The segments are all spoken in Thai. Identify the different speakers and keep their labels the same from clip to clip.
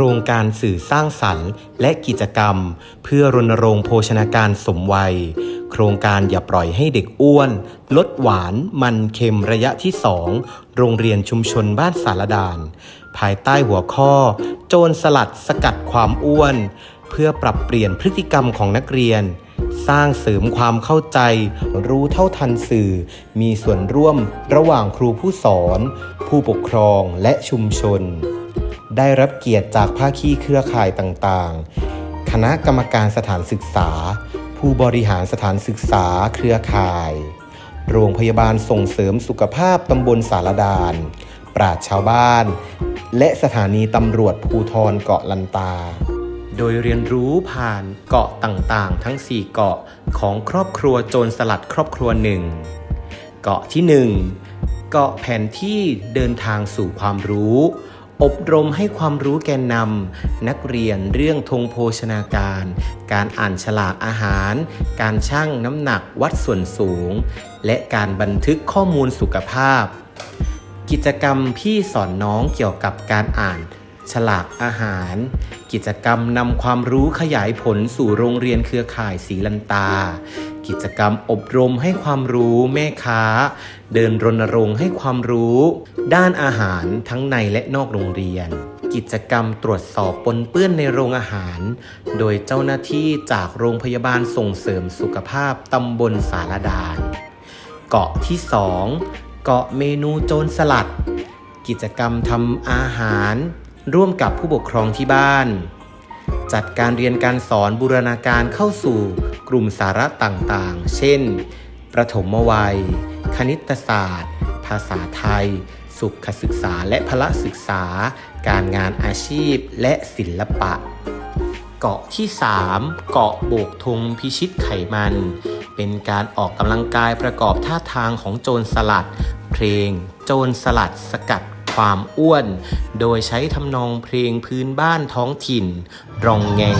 Speaker 1: ครงการสื่อสร้างสรรค์ และกิจกรรม เพื่อรณรงค์โภชนาการสมวัย โครงการอย่าปล่อยให้เด็กอ้วน ลดหวานมันเค็มระยะที่2โรงเรียนชุมชนบ้านสารดาน ภายใต้หัวข้อ โจรสลัดสกัดความอ้วน เพื่อปรับเปลี่ยนพฤติกรรมของนักเรียน สร้างเสริมความเข้าใจ รู้เท่าทันสื่อ มีส่วนร่วมระหว่างครูผู้สอน ผู้ปกครองและชุมชน ได้รับเกียรติจากภาคีเครือข่ายต่างๆ คณะกรรมการสถานศึกษา ผู้บริหารสถานศึกษาเครือข่าย โรงพยาบาลส่งเสริมสุขภาพตำบลสารดาน ปราชชาวบ้าน และสถานีตำรวจภูทรเกาะลันตา โดยเรียนรู้ผ่านเกาะต่างๆ ทั้ง 4 เกาะของครอบครัวโจรสลัดครอบครัวหนึ่ง เกาะที่ 1 เกาะแผนที่เดินทางสู่ความรู้ อบรมให้ความรู้แกนนำนักเรียนเรื่องธงโภชนาการ การอ่านฉลากอาหาร การชั่งน้ำหนักวัดส่วนสูง และการบันทึกข้อมูลสุขภาพ กิจกรรมพี่สอนน้องเกี่ยวกับการอ่าน ฉลากอาหาร กิจกรรมนำความรู้ขยายผลสู่โรงเรียนเครือข่ายศรีลันตา กิจกรรมอบรมให้ความรู้แม่ค้า เดินรณรงค์ให้ความรู้ ด้านอาหารทั้งในและนอกโรงเรียน กิจกรรมตรวจสอบปนเปื้อนในโรงอาหาร โดยเจ้าหน้าที่จากโรงพยาบาลส่งเสริมสุขภาพตำบลสารดาน เกาะที่ 2 เกาะเมนูโจรสลัด กิจกรรมทำอาหาร ร่วมกับผู้ปกครองที่บ้าน จัดการเรียนการสอนบูรณาการเข้าสู่กลุ่มสาระต่างๆ เช่น ประถมวัย คณิตศาสตร์ ภาษาไทย สุขศึกษาและพละศึกษา การงานอาชีพและศิลปะ เกาะที่ 3 เกาะโบกธงพิชิตไขมัน เป็นการออกกำลังกายประกอบท่าทางของโจรสลัด เพลง โจรสลัดสกัด ความอ้วน โดยใช้ทำนองเพลงพื้นบ้านท้องถิ่น รองแงง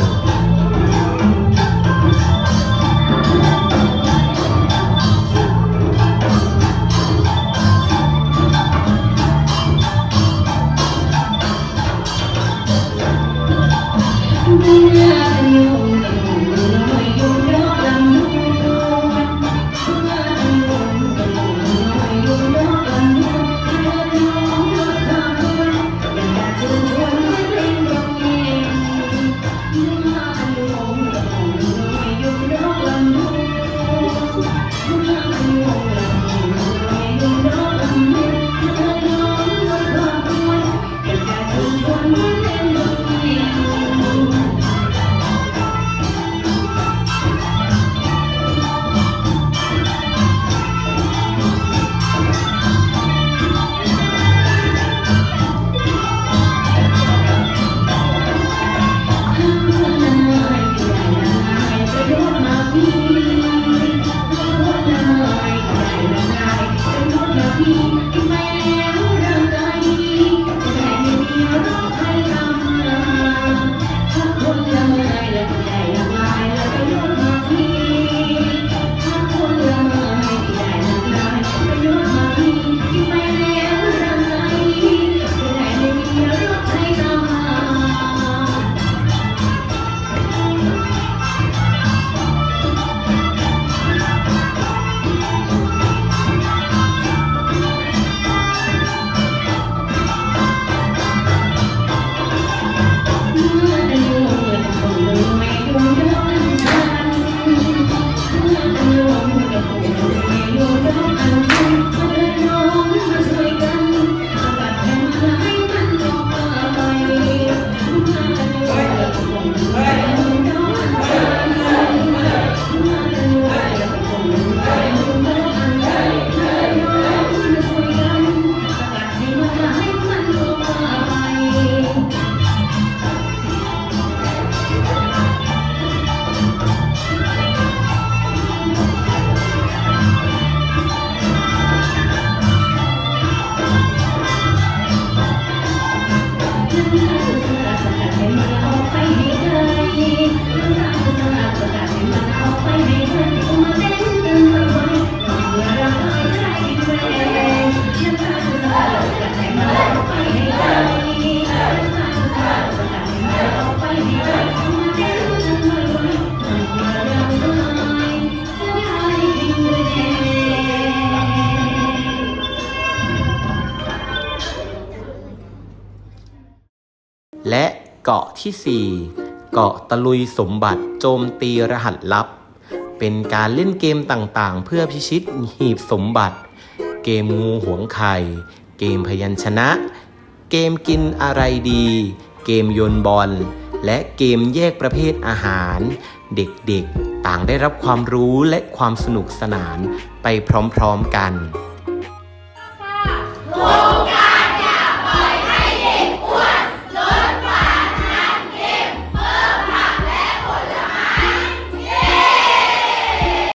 Speaker 1: และเกาะที่ 4 เกาะตะลุยสมบัติโจมตีรหัสลับ เป็นการเล่นเกมต่างๆ เพื่อพิชิตหีบสมบัติ เกมงูหวงไข่ เกมพยัญชนะ เกมกินอะไรดี เกมโยนบอล และเกมแยกประเภทอาหาร เด็กๆ ต่างได้รับความรู้และความสนุกสนานไปพร้อมๆกัน